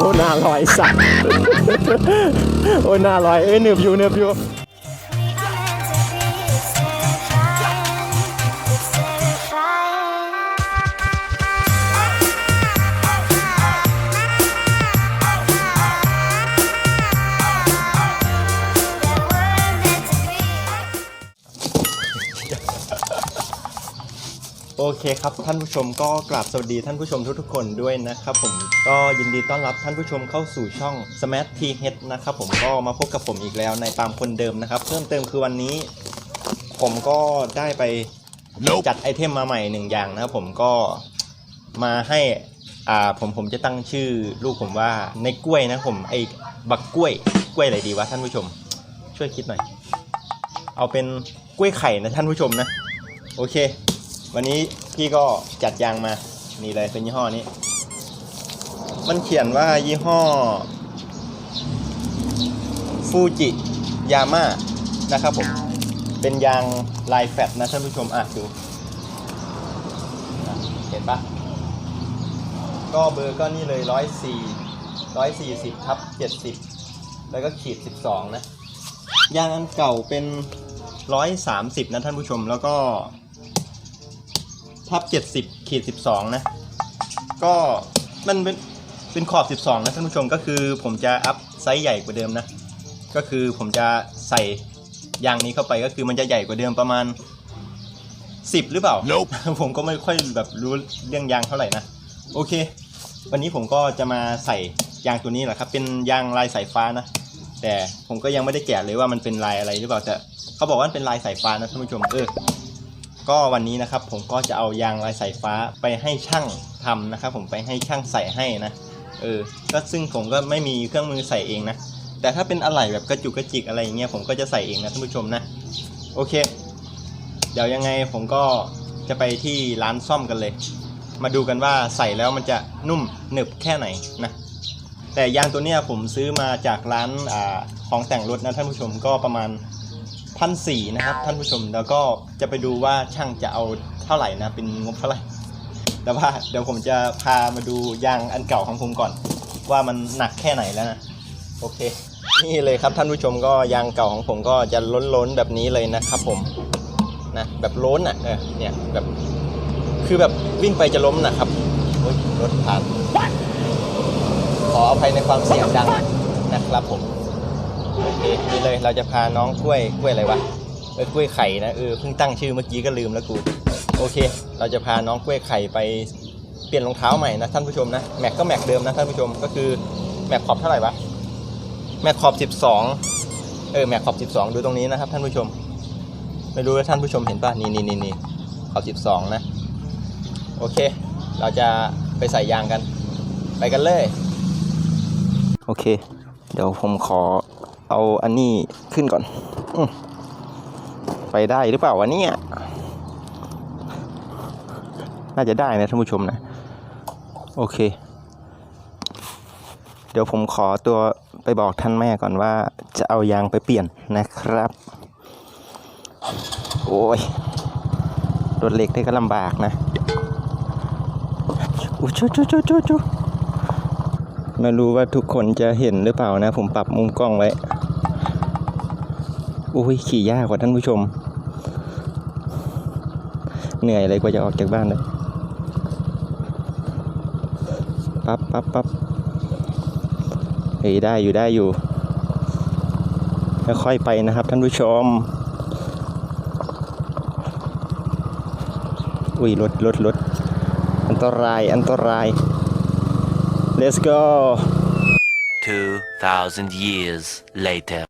หหน้าลอยสัตว์ โอ้ยหน้าลอย เอ้ยเนือบอยู่เนือบอยู่ โอเคครับท่านผู้ชมก็กราบสวัสดีท่านผู้ชมทุกๆคนด้วยนะครับผมก็ยินดีต้อนรับท่านผู้ชมเข้าสู่ช่อง Smart T H นะครับผมก็มาพบกับผมอีกแล้วในตามคนเดิมนะครับ เพิ่มเติมคือวันนี้ ผมก็ได้ไปจัดไอเทมมาใหม่หนึ่งอย่างนะครับผมก็มาให้อ่าผมผมจะตั้งชื่อลูกผมว่าในกล้วยนะผมไอบักกล้วยกล้วยอะไรดีวะท่านผู้ชม ช่วยคิดหน่อย เอาเป็นกล้วยไข่นะท่านผู้ชมนะ โอเค วันนี้พี่ก็จัดยางมา นี่เลยเป็นยี่ห้อนี้ มันเขียนว่ายี่ห้อฟูจิยาม่านะครับผม เป็นยางลายแฟตนะท่านผู้ชมอะดู เห็นปะก็เบอร์ก็นี่เลยร้อยสี่ร้อยสี่สิบทับเจ็ดสิบแล้วก็ขีดสิบสองนะ ยางอันเก่าเป็นร้อยสามสิบนะท่านผู้ชมแล้วก็ ทับ70ขีด12นะ ก็มันเป็นเป็นขอบ 12 นะท่านผู้ชมก็คือผมจะอัพไซส์ใหญ่กว่าเดิมนะ ก็คือผมจะใส่ยางนี้เข้าไปก็คือมันจะใหญ่กว่าเดิมประมาณ 10 หรือเปล่า Nope ผมก็ไม่ค่อยแบบรู้เรื่องยางเท่าไหร่นะโอเค วันนี้ผมก็จะมาใส่ยางตัวนี้แหละครับ เป็นยางลายสายฟ้านะ แต่ผมก็ยังไม่ได้แกะเลยว่ามันเป็นลายอะไรหรือเปล่าแต่เขาบอกว่ามันเป็นลายสายฟ้านะท่านผู้ชมเออ ก็วันนี้นะครับผมก็จะเอายางลายสายฟ้าไปให้ช่างทำนะครับ ผมไปให้ช่างใส่ให้นะเออก็ซึ่งผมก็ไม่มีเครื่องมือใส่เองนะแต่ถ้าเป็นอะไหล่แบบกระจุกกระจิกอะไรอย่างเงี้ยผมก็จะใส่เองนะท่านผู้ชมนะโอเค เดี๋ยวยังไงผมก็จะไปที่ร้านซ่อมกันเลย มาดูกันว่าใส่แล้วมันจะนุ่มหนึบแค่ไหนนะแต่ยางตัวเนี้ยผมซื้อมาจากร้านอของแต่งรถนะท่านผู้ชมก็ประมาณ พันสี่นะครับ ท่านผู้ชมแล้วก็จะไปดูว่าช่างจะเอาเท่าไหร่นะ เป็นงบเท่าไหร่ แต่ว่าเดี๋ยวผมจะพามาดูยางอันเก่าของผมก่อน ว่ามันหนักแค่ไหนแล้วนะ โอเค นี่เลยครับท่านผู้ชมก็ยางเก่าของผมก็จะล้นๆแบบนี้เลยนะครับผมนะแบบล้นอะเออเนี่ยแบบคือแบบวิ่งไปจะล้มนะครับรถผ่านขออภัยในความเสียงดังนะครับผม คนี่เลยเราจะพาน้องกล้วยกล้วยอะไรวะเออกล้วยไข่นะเออเพิ่งตั้งชื่อเมื่อกี้ก็ลืมแล้วกูโอเค เราจะพาน้องกล้วยไข่ไปเปลี่ยนรองเท้าใหม่นะท่านผู้ชมนะแม็กก็แม็กเดิมนะท่านผู้ชมก็คือแม็กขอบเท่าไหร่วะแม็กขอบ12เออแม็กขอบ12 ดูตรงนี้นะครับท่านผู้ชม ไม่รู้ว่าท่านผู้ชมเห็นป่ะนี่นี่นี่นี่ขอบ12 นะ โอเค เราจะไปใส่ยางกัน ไปกันเลย โอเค เดี๋ยวผมขอ เอาอันนี้ขึ้นก่อนอไปได้หรือเปล่าวะเนี่ยน่าจะได้นะท่านผู้ชมนะ โอเค เดี๋ยวผมขอตัวไปบอกท่านแม่ก่อนว่า จะเอายางไปเปลี่ยนนะครับ โอ้ยรถเหล็กได้ก็ลำบากนะอู้ชูชูชูชูชูไม่รู้ว่าทุกคนจะเห็นหรือเปล่านะ ผมปรับมุมกล้องไว้ อุ้ยขี่ยากกว่าท่านผู้ชม เหนื่อยเลยกว่าจะออกจากบ้านเลยปั๊บปั๊บปั๊บเฮ้ยได้อยู่ได้อยู่ค่อยๆไปนะครับท่านผู้ชม อุ้ยรถรถรถอันตรายอันตราย let's go 2,000 years later.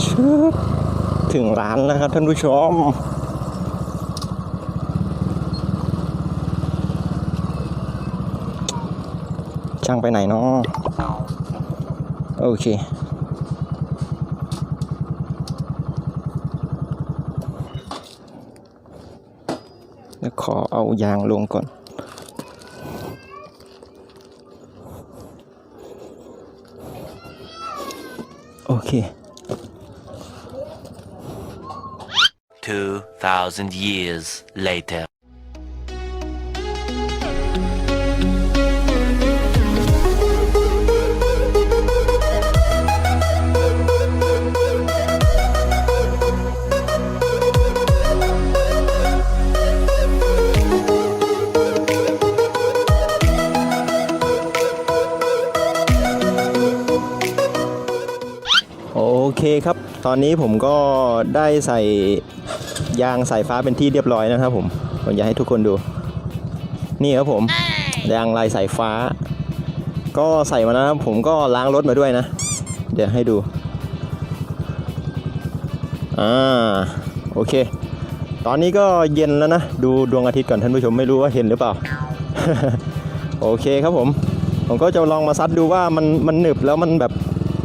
ชึบ ถึงร้านแล้วครับท่านผู้ชม ช่างไปไหนเนาะโอเคแล้วขอเอายางลงก่อนโอเค 2,000 years later โอเคครับ ตอนนี้ผมก็ได้ใส่ ยางสายฟ้าเป็นที่เรียบร้อยนะครับผมผมอยากให้ทุกคนดู นี่ครับผมยางลายสายฟ้า ก็ใส่มาแล้วนะครับผมก็ล้างรถมาด้วยนะ เดี๋ยวให้ดูอ่าโอเค ตอนนี้ก็เย็นแล้วนะ ดูดวงอาทิตย์ก่อนท่านผู้ชมไม่รู้ว่าเห็นหรือเปล่า โอเคครับผม ผมก็จะลองมาซัดดูว่ามันมันหนึบแล้วมันแบบ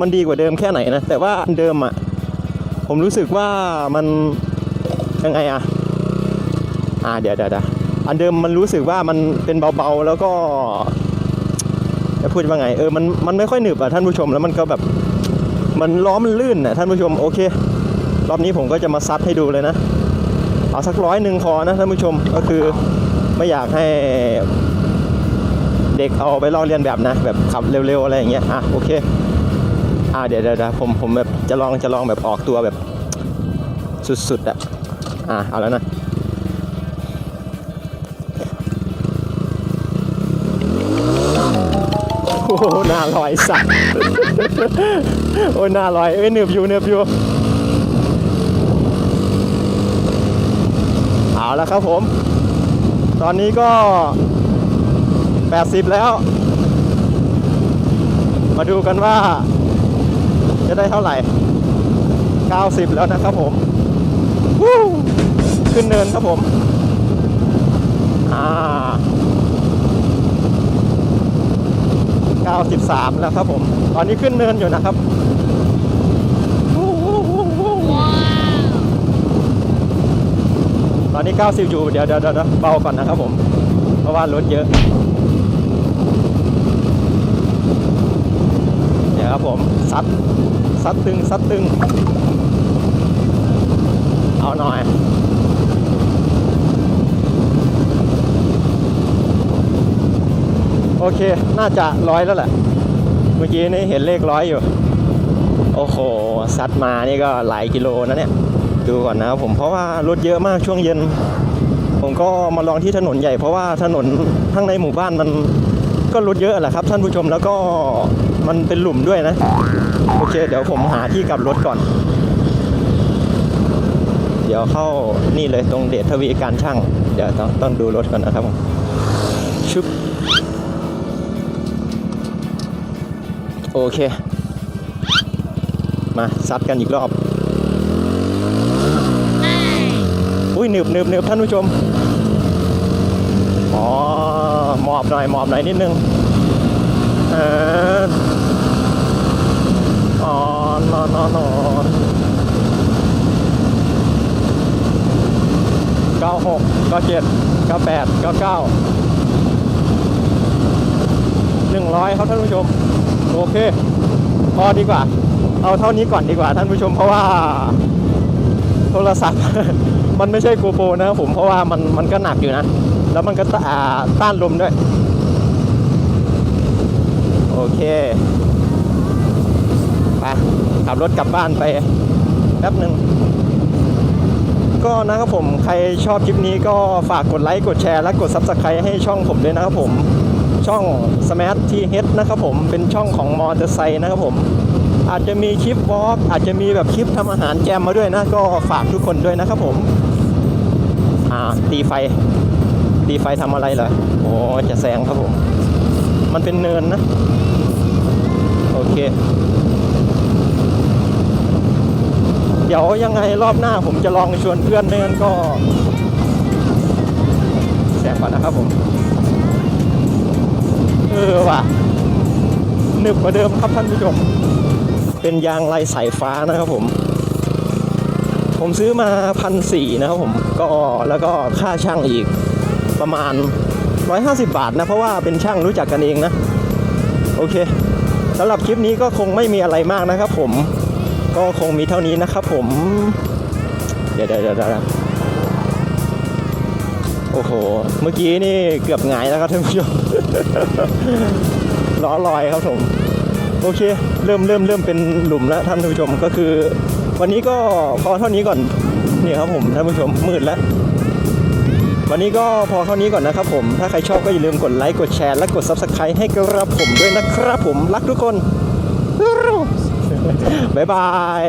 มันดีกว่าเดิมแค่ไหนนะ แต่ว่าอันเดิมอะผมรู้สึกว่ามัน ยังไงอะอ่าเดี๋ยวเดี๋ยวเดี๋ยวอันเดิมมันรู้สึกว่ามันเป็นเบาๆแล้วก็จะพูดว่าไงเออมันมันไม่ค่อยหนึบอะท่านผู้ชมแล้วมันก็แบบมันล้อมันลื่นน่ะท่านผู้ชมโอเค รอบนี้ผมก็จะมาซัดให้ดูเลยนะเอาสักร้อยหนึ่งพอนะท่านผู้ชมก็คือไม่อยากให้เด็กเอาไปลอกเลียนแบบนะ แบบขับเร็วๆอะไรอย่างเงี้ยอะโอเคอะเดี๋ยวเดี๋ยวเดี๋ยวผมผมแบบจะลองจะลองแบบออกตัวแบบสุดๆอะ อะเอาแล้วนะโอ้โหน้าลอยสัตว์โอ้หน้าลอยเอ้ยเหนือบอยู่เหนือบอยู่เอาแล้วครับผม ตอนนี้ก็ 80 แล้ว มาดูกันว่า จะได้เท่าไหร่ 90 แล้วนะครับผมวู้ ขึ้นเนินครับผม อ่า 93 แล้วครับผม ตอนนี้ขึ้นเนินอยู่นะครับวู้วู้วู้วู้ตอนนี้ 90 อยู่ เดี๋ยวเดี๋ยวเดี๋ยวเบาก่อนนะครับผม เพราะว่ารถเยอะ เดี๋ยวครับผม ซัด ซัดตึง ซัดตึง เอาหน่อย โอเค น่าจะร้อยแล้วแหละ เมื่อกี้นี่เห็นเลขร้อยอยู่ โอ้โห ซัดมานี่ก็หลายกิโลนะเนี่ย ดูก่อนนะครับผม เพราะว่ารถเยอะมากช่วงเย็น ผมก็มาลองที่ถนนใหญ่เพราะว่าถนนข้างในหมู่บ้านมันก็รถเยอะแหละครับ ท่านผู้ชมแล้วก็มันเป็นหลุมด้วยนะ โอเค เดี๋ยวผมหาที่กลับรถก่อน เดี๋ยวเข้านี่เลยตรงเดชทวีการช่าง เดี๋ยวต้องต้องดูรถก่อนนะครับผมชุบ โอเค มาซัดกันอีกรอบอุ้ยหนึบหนึบหนึบท่านผู้ชมอ๋อหมอบหน่อยหมอบหน่อยนิดนึงเอออ๋อนอนนอนนอนเก้าหกเก้าเจ็ดเก้าแปดเก้าเก้าหนึ่งร้อยครับท่านผู้ชม โอเค พอดีกว่า เอาเท่านี้ก่อนดีกว่าท่านผู้ชมเพราะว่า โทรศัพท์ มันไม่ใช่โกโปรนะครับผมเพราะว่ามันมันก็หนักอยู่นะ แล้วมันก็ตอ่าต้านลมด้วย โอเคไปขับรถกลับบ้านไปแป๊บหนึ่งก็นะครับผมใครชอบคลิปนี้ก็ฝากกดไลค์กดแชร์และกด Subscribe ให้ช่องผมด้วยนะครับผม ช่อง Smart T H นะครับผมเป็นช่องของมอเตอร์ไซค์นะครับผม อาจจะมีคลิปวอล์กอาจจะมีแบบคลิปทำอาหารแจมมาด้วยนะ ก็ฝากทุกคนด้วยนะครับผม อ่า ตีไฟ ตีไฟทำอะไรเหรอโอ้จะแซงครับผม มันเป็นเนินนะ โอเค เดี๋ยวยังไงรอบหน้าผมจะลองชวนเพื่อนเดินก็แซงก่อนนะครับผม ออว่ะหนึบกว่าเดิมครับท่านผู้ชม เป็นยางลายสายฟ้านะครับผม ผมซื้อมาพันสี่นะครับผมก็แล้วก็ค่าช่างอีกประมาณ 150 บาทนะ เพราะว่าเป็นช่างรู้จักกันเองนะ โอเคสำหรับคลิปนี้ก็คงไม่มีอะไรมากนะครับผมก็คงมีเท่านี้นะครับผม เดี๋ยวเดี๋ยวเดี๋ยวโอ้โห เมื่อกี้นี่เกือบหงายแล้วครับท่านผู้ชม ล้อลอยครับผมโอเค เริ่มเริ่มเริ่มเป็นหลุมแล้วท่านผู้ชมก็คือ วันนี้ก็พอเท่านี้ก่อนนี่ครับผมท่านผู้ชมมืดแล้ววันนี้ก็พอเท่านี้ก่อนนะครับผม ถ้าใครชอบก็อย่าลืมกดไลค์กดแชร์และกด Subscribe ให้กระผมด้วยนะครับผมรักทุกคนบ๊ายบาย